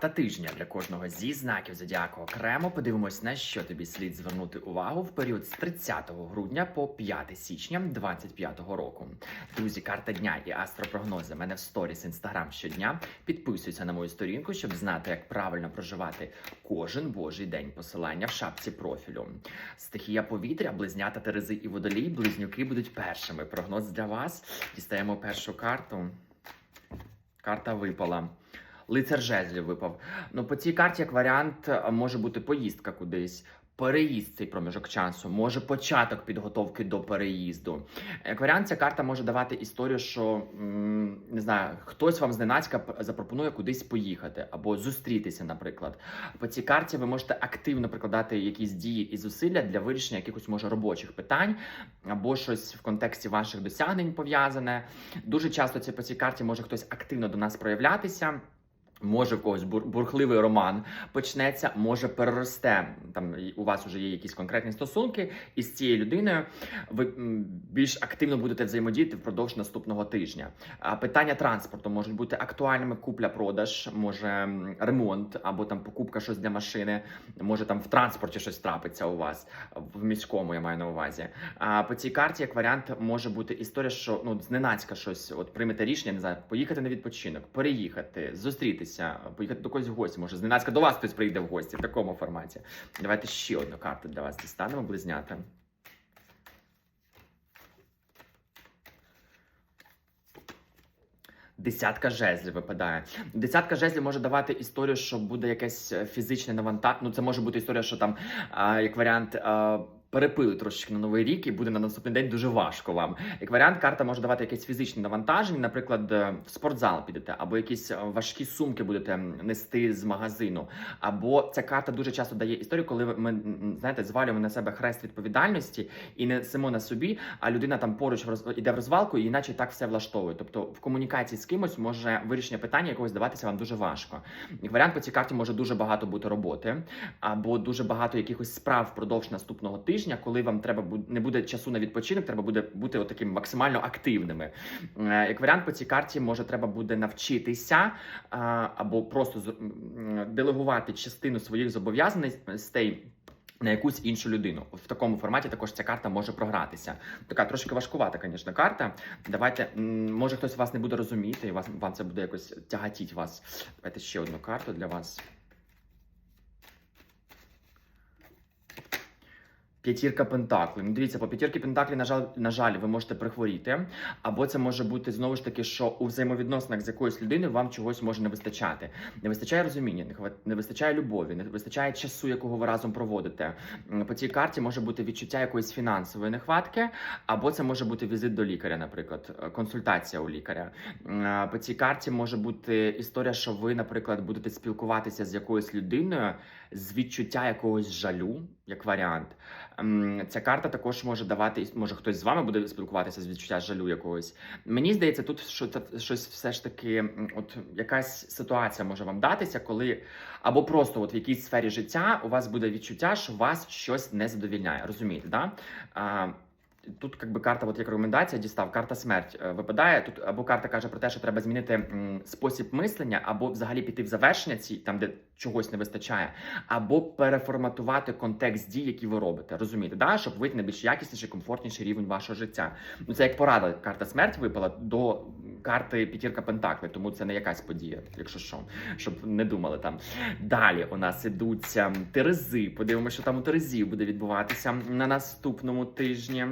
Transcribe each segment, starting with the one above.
Карта тижня для кожного зі знаків зодіаку окремо. Подивимось, на що тобі слід звернути увагу в період з 30 грудня по 5 січня 2025 року. Друзі, карта дня і астропрогнози. Мене в сторіс інстаграм щодня. Підписуйся на мою сторінку, щоб знати, як правильно проживати кожен божий день. Посилання в шапці профілю. Стихія повітря, близнята Терези і водолій. Близнюки будуть першими. Прогноз для вас. Дістаємо першу карту. Карта випала. Лицар жезлів випав. Ну, по цій карті, як варіант, е, може бути поїздка кудись. Переїзд цей проміжок часу, може початок підготовки до переїзду. Як варіант, ця карта може давати історію, що не знаю, хтось вам зненацька запропонує кудись поїхати або зустрітися, наприклад. По цій карті ви можете активно прикладати якісь дії і зусилля для вирішення якихось може робочих питань, або щось в контексті ваших досягнень пов'язане. Дуже часто це по цій карті може хтось активно до нас проявлятися. Може в когось бур- бурхливий роман почнеться, може переросте. Там у вас вже є якісь конкретні стосунки, і з цією людиною ви більш активно будете взаємодіяти впродовж наступного тижня. А питання транспорту можуть бути актуальними: купля-продаж, може ремонт або там покупка щось для машини, може там в транспорті щось трапиться у вас в міському, я маю на увазі. А по цій карті, як варіант, може бути історія, що ну зненацька щось, от приймете рішення, не знаю, поїхати на відпочинок, переїхати, зустрітися, поїхати до когось в гості. Може, зненацька до вас хтось прийде в гості в такому форматі. Давайте ще одну карту для вас дістанемо, близнята. Десятка жезлів випадає. Десятка жезлів може давати історію, що буде якесь е, фізичне навантаження. Ну, це може бути історія, що там, а, як варіант, а, перепили трошечки на новий рік, і буде на наступний день дуже важко вам. Як варіант, карта може давати якесь фізичне навантаження, наприклад, е, в спортзал підете, або якісь е, важкі сумки будете нести з магазину. Або ця карта дуже часто дає історію, коли ми знаєте, звалюємо на себе хрест відповідальності і не несемо на собі, а людина там поруч іде в розвалку, і іначе так все влаштовує. Тобто в комунікації з кимось може вирішення питання якогось здаватися вам дуже важко. Як варіант по цій карті може дуже багато бути роботи, або дуже багато якихось справ впродовж наступного тижня, коли вам треба не буде часу на відпочинок, треба буде бути таким максимально активними. Е, Як варіант по цій карті може треба буде навчитися або просто делегувати частину своїх зобов'язаностей. На якусь іншу людину в такому форматі також ця карта може програтися. Така трошки важкувата, звісно, карта. Давайте, може, хтось вас не буде розуміти, і вас вам це буде якось тягатіть вас. Давайте ще одну карту для вас. П'ятірка пентаклів. Ну, дивіться, по п'ятірки пентаклів, на жаль, на жаль, ви можете прихворіти. Або це може бути знову ж таки, що у взаємовідносинах з якоюсь людиною вам чогось може не вистачати. Не вистачає розуміння, не вистачає любові, не вистачає часу, якого ви разом проводите. По цій карті може бути відчуття якоїсь фінансової нехватки, або це може бути візит до лікаря, наприклад, е, консультація у лікаря. По цій карті може бути історія, що ви, наприклад, будете спілкуватися з якоюсь людиною з відчуття якогось жалю, як варіант. Ем, Ця карта також може давати, може хтось з вами буде спілкуватися з відчуття жалю якогось. Мені здається, тут що це щось все ж таки, от якась ситуація може вам датися, коли або просто от в якійсь сфері життя у вас буде відчуття, що вас щось не задовільняє. Розумієте, да? Тут как би карта, от як рекомендація дістав, карта смерть е, випадає. Тут або карта каже про те, що треба змінити м, спосіб мислення, або взагалі піти в завершення ці там, де чогось не вистачає, або переформатувати контекст дій, які ви робите. Розумієте, да? щоб вийти на більш якісніший, комфортніший рівень вашого життя. Ну це як порада. Карта смерть випала до карти п'ятірка Пентаклів, тому це не якась подія, якщо що, щоб не думали там. Далі у нас ідуть ем, Терези. Подивимося, що там у Терезів буде відбуватися на наступному тижні.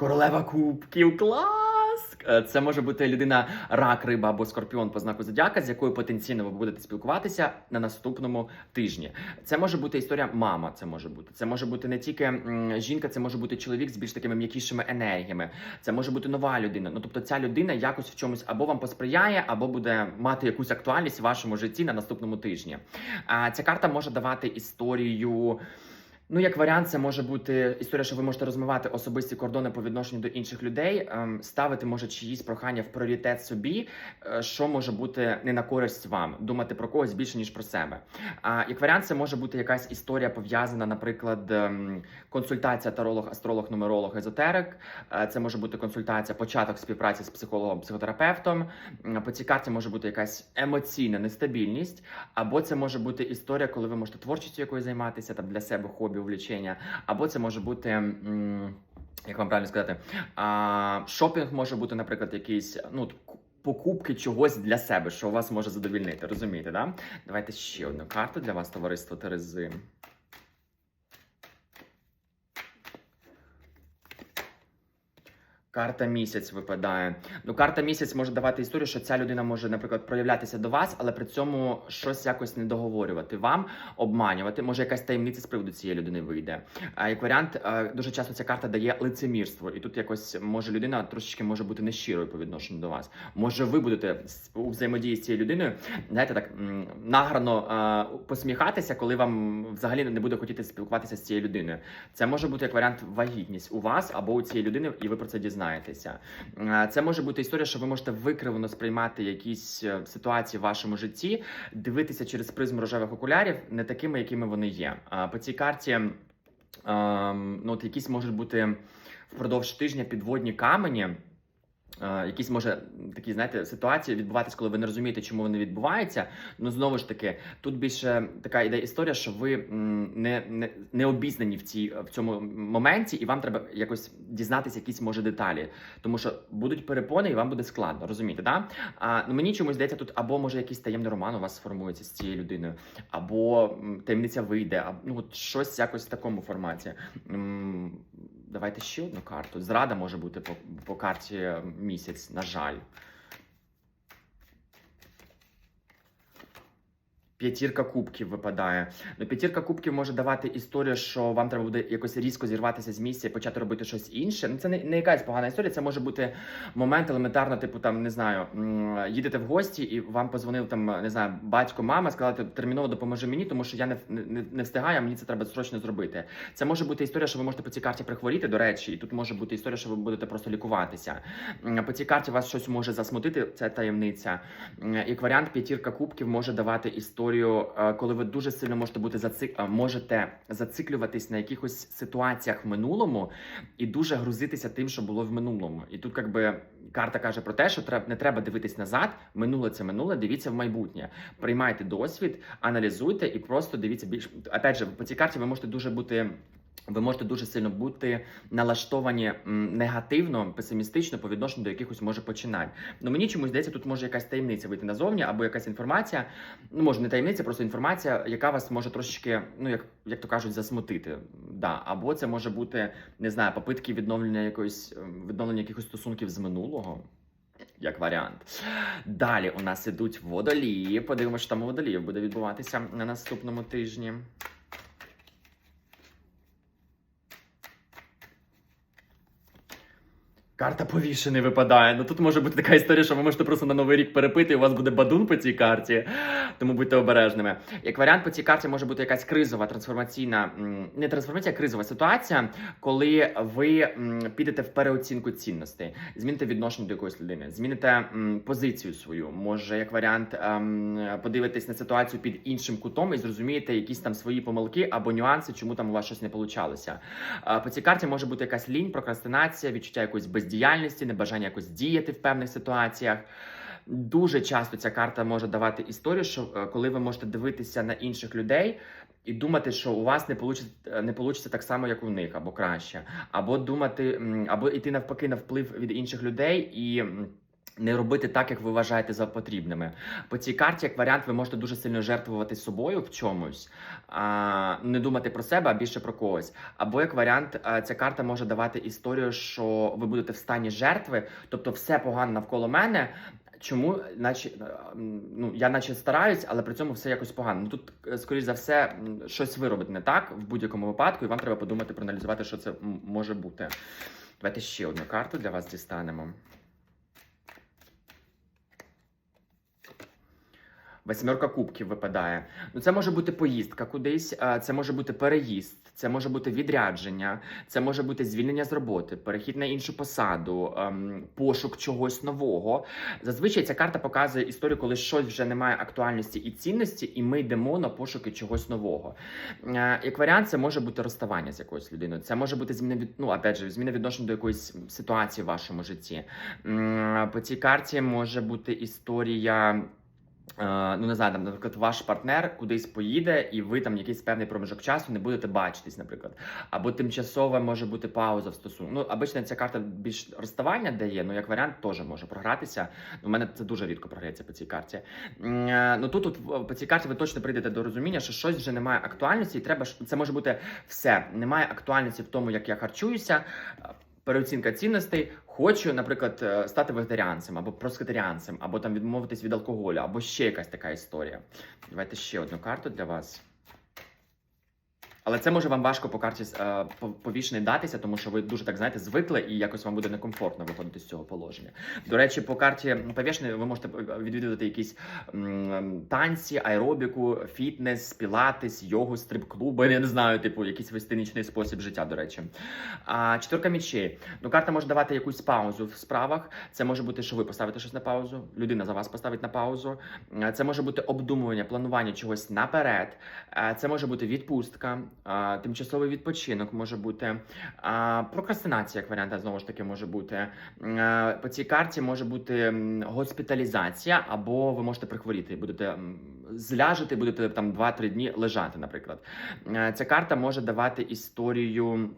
Королева кубків, клас! Е, Це може бути людина рак, риба або скорпіон по знаку зодіака, з якою потенційно ви будете спілкуватися на наступному тижні. Це може бути історія мама. Це може бути. Це може бути не тільки жінка, це може бути чоловік з більш такими м'якішими енергіями. Це може бути нова людина. Ну тобто, ця людина якось в чомусь або вам посприяє, або буде мати якусь актуальність в вашому житті на наступному тижні. А ця карта може давати історію Ну, як варіант, це може бути історія, що ви можете розмивати особисті кордони по відношенню до інших людей, ем, ставити може чиїсь прохання в пріоритет собі, е, що може бути не на користь вам, думати про когось більше ніж про себе. А як варіант, це може бути якась історія пов'язана, наприклад, ем, консультація таролог, астролог, нумеролог, езотерик. Е, Це може бути консультація, початок співпраці з психологом, психотерапевтом. По цій карті може бути якась емоційна нестабільність, або це може бути історія, коли ви можете творчістю якою займатися там для себе хобі, увлічення, або це може бути. Як вам правильно сказати, а, шопінг може бути, наприклад, якийсь ну покупки чогось для себе, що вас може задовільнити. Розумієте, да? Давайте ще одну карту для вас, товариство Терези. Карта місяць випадає. Ну, карта місяць може давати історію, що ця людина може, наприклад, проявлятися до вас, але при цьому щось якось не договорювати вам, обманювати. Може, якась таємниця з приводу цієї людини вийде. А як варіант, е, дуже часто ця карта дає лицемірство, і тут якось може людина трошечки може бути нещирою по відношенню до вас. Може, ви будете у взаємодії з цією людиною, знаєте, так м, нагарно е, посміхатися, коли вам взагалі не буде хотіти спілкуватися з цією людиною. Це може бути як варіант вагітність у вас або у цієї людини, і ви про це дізнаєтеся. Е, Це може бути історія, що ви можете викривлено сприймати якісь е, ситуації в вашому житті, дивитися через призму рожевих окулярів, не такими, якими вони є. А По цій карті ем, ну, от якісь можуть бути впродовж тижня підводні камені. Е, Якісь може такі, знаєте, ситуації відбуватись, коли ви не розумієте, чому вони відбуваються. Ну знову ж таки, тут більше така іде історія, що ви не, не, не обізнані в цій в цьому моменті, і вам треба якось дізнатися якісь може деталі, тому що будуть перепони, і вам буде складно, розумієте, да? А ну мені чомусь здається, тут або може якийсь таємний роман у вас сформується з цією людиною, або таємниця вийде, або ну от щось якось в такому форматі. Давайте ще одну карту. Зрада може бути по, по карті місяць, на жаль. П'ятірка кубків випадає. Ну, п'ятірка кубків може давати історію, що вам треба буде якось різко зірватися з місця і почати робити щось інше. Ну, це не, не якась погана історія. Це може бути момент елементарно, типу, там не знаю, їдете в гості, і вам позвонив там, не знаю, батько, мама, сказати, терміново допоможи мені, тому що я не, не, не встигаю, а мені це треба срочно зробити. Це може бути історія, що ви можете по цій карті прихворіти, до речі, і тут може бути історія, що ви будете просто лікуватися. По цій карті вас щось може засмутити, це таємниця. Як варіант, п'ятірка кубків може давати історію, е, коли ви дуже сильно можете бути зацик... е, можете зациклюватись на якихось ситуаціях в минулому і дуже грузитися тим, що було в минулому. І тут, якби. Карта каже про те, що треба не треба дивитись назад. Минуле це минуле. Дивіться в майбутнє. Приймайте досвід, аналізуйте і просто дивіться більш опять же, по цій карті ви можете дуже бути. Ви можете дуже сильно бути налаштовані негативно, песимістично по відношенню до якихось може починань. Ну мені чомусь здається, тут може якась таємниця вийти назовні, або якась інформація. Ну може не таємниця, просто інформація, яка вас може трошечки, ну як, як то кажуть, засмутити. Да. Або це може бути не знаю, попитки відновлення якоїсь ем, відновлення якихось стосунків з минулого. Як варіант. Далі у нас ідуть водолії. Подивимося, що там у водоліїв буде відбуватися на наступному тижні. Карта повішений випадає. Ну тут може бути така історія, що ви можете просто на новий рік перепити, і у вас буде бадун по цій карті. Тому будьте обережними. Як варіант, по цій карті може бути якась кризова трансформаційна, не трансформація, а кризова ситуація, коли ви підете в переоцінку цінностей, зміните відношення до якоїсь людини, зміните позицію свою. Може, як варіант, ем, подивитись на ситуацію під іншим кутом і зрозумієте якісь там свої помилки або нюанси, чому там у вас щось не получалося. Е, По цій карті може бути якась лінь, прокрастинація, відчуття якоїсь бездіяльності, небажання якось діяти в певних ситуаціях. Дуже часто ця карта може давати історію, що е, коли ви можете дивитися на інших людей і думати, що у вас не получиться, не получиться так само, як у них, або краще, або думати, або йти навпаки на вплив від інших людей і. Не робити так, як ви вважаєте за потрібними. По цій карті, як варіант, ви можете дуже сильно жертвувати собою в чомусь, а, не думати про себе, а більше про когось. Або як варіант, ця карта може давати історію, що ви будете в стані жертви, тобто все погано навколо мене. Чому, наче е, ну я наче стараюсь, але при цьому все якось погано. Ну тут, е, скоріш за все, щось ви робите не так в будь-якому випадку, і вам треба подумати, проаналізувати, що це може бути. Давайте ще одну карту для вас дістанемо. Восьмерка кубків випадає. Ну, це може бути поїздка кудись, це може бути переїзд, це може бути відрядження, це може бути звільнення з роботи, перехід на іншу посаду, ем, пошук чогось нового. Зазвичай ця карта показує історію, коли щось вже не має актуальності і цінності, і ми йдемо на пошуки чогось нового. Е, Як варіант, це може бути розставання з якоюсь людиною. Це може бути зміна від ну, опять же, зміна відношення до якоїсь ситуації в вашому житті. По цій карті може бути історія. Е, Ну, не знаю, там, наприклад, ваш партнер кудись поїде, і ви там якийсь певний проміжок часу не будете бачитись, наприклад. Або тимчасова може бути пауза в стосунку. Ну, обично ця карта більш розставання дає, ну як варіант теж може програтися. У мене це дуже рідко програється по цій карті. Е, Ну тут, тут по цій карті ви точно прийдете до розуміння, що щось вже не має актуальності, і треба це може бути все. Немає актуальності в тому, як я харчуюся. Переоцінка цінностей. Хочу, наприклад, е, стати вегетаріанцем або проскетаріанцем, або там відмовитись від алкоголю, або ще якась така історія. Давайте ще одну карту для вас. Але це може вам важко по карті е, повішений датися, тому що ви дуже так знаєте, звикли і якось вам буде некомфортно виходити з цього положення. До речі, по карті повішений ви можете е, відвідувати якісь танці, аеробіку, фітнес, пілатес, йогу, стрип-клуби. Я не знаю, типу, якийсь вестинічний спосіб життя. До речі, а четверка мічей. Ну, карта може давати якусь паузу в справах. Це може бути, що ви поставите щось на паузу, людина за вас поставить на паузу. Е, Це може бути обдумування, планування чогось наперед. Це може бути відпустка, тимчасовий відпочинок може бути, прокрастинація, як варіант, знову ж таки, може бути. По цій карті може бути госпіталізація, або ви можете прихворіти, будете зляжити, будете там 2-3 дні лежати, наприклад. Ця карта може давати історію.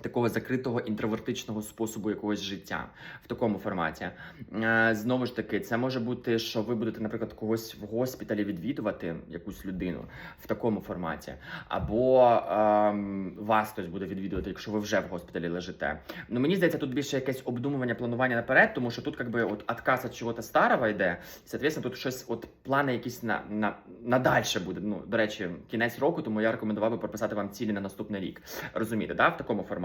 Такого закритого інтровертичного способу якогось життя в такому форматі. Е, Знову ж таки, це може бути, що ви будете, наприклад, когось в госпіталі відвідувати якусь людину в такому форматі, або ем, вас хтось буде відвідувати, якщо ви вже в госпіталі лежите. Ну мені здається, тут більше якесь обдумування, планування наперед, тому що тут якби от від чогось старого йде, і, соответственно, тут щось, от плани якісь на, на, на дальше буде. Ну, до речі, кінець року, тому я рекомендував би прописати вам цілі на наступний рік. Розумієте, да? в такому форматі.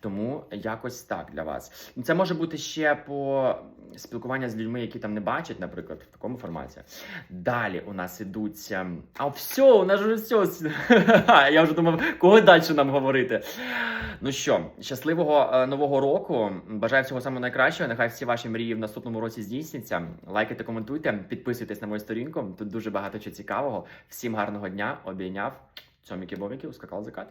Тому якось так для вас. Це може бути ще по спілкування з людьми, які там не бачать, наприклад, в такому форматі. Далі у нас ідуть. А все, у нас вже все. Я вже думав, кого далі нам говорити. Ну що, щасливого е, нового року. Бажаю всього самого найкращого. Нехай всі ваші мрії в наступному році здійсняться. Лайкайте, коментуйте, підписуйтесь на мою сторінку. Тут дуже багато чого цікавого. Всім гарного дня. Обійняв. Цьоміки-боміки, ускакав закат.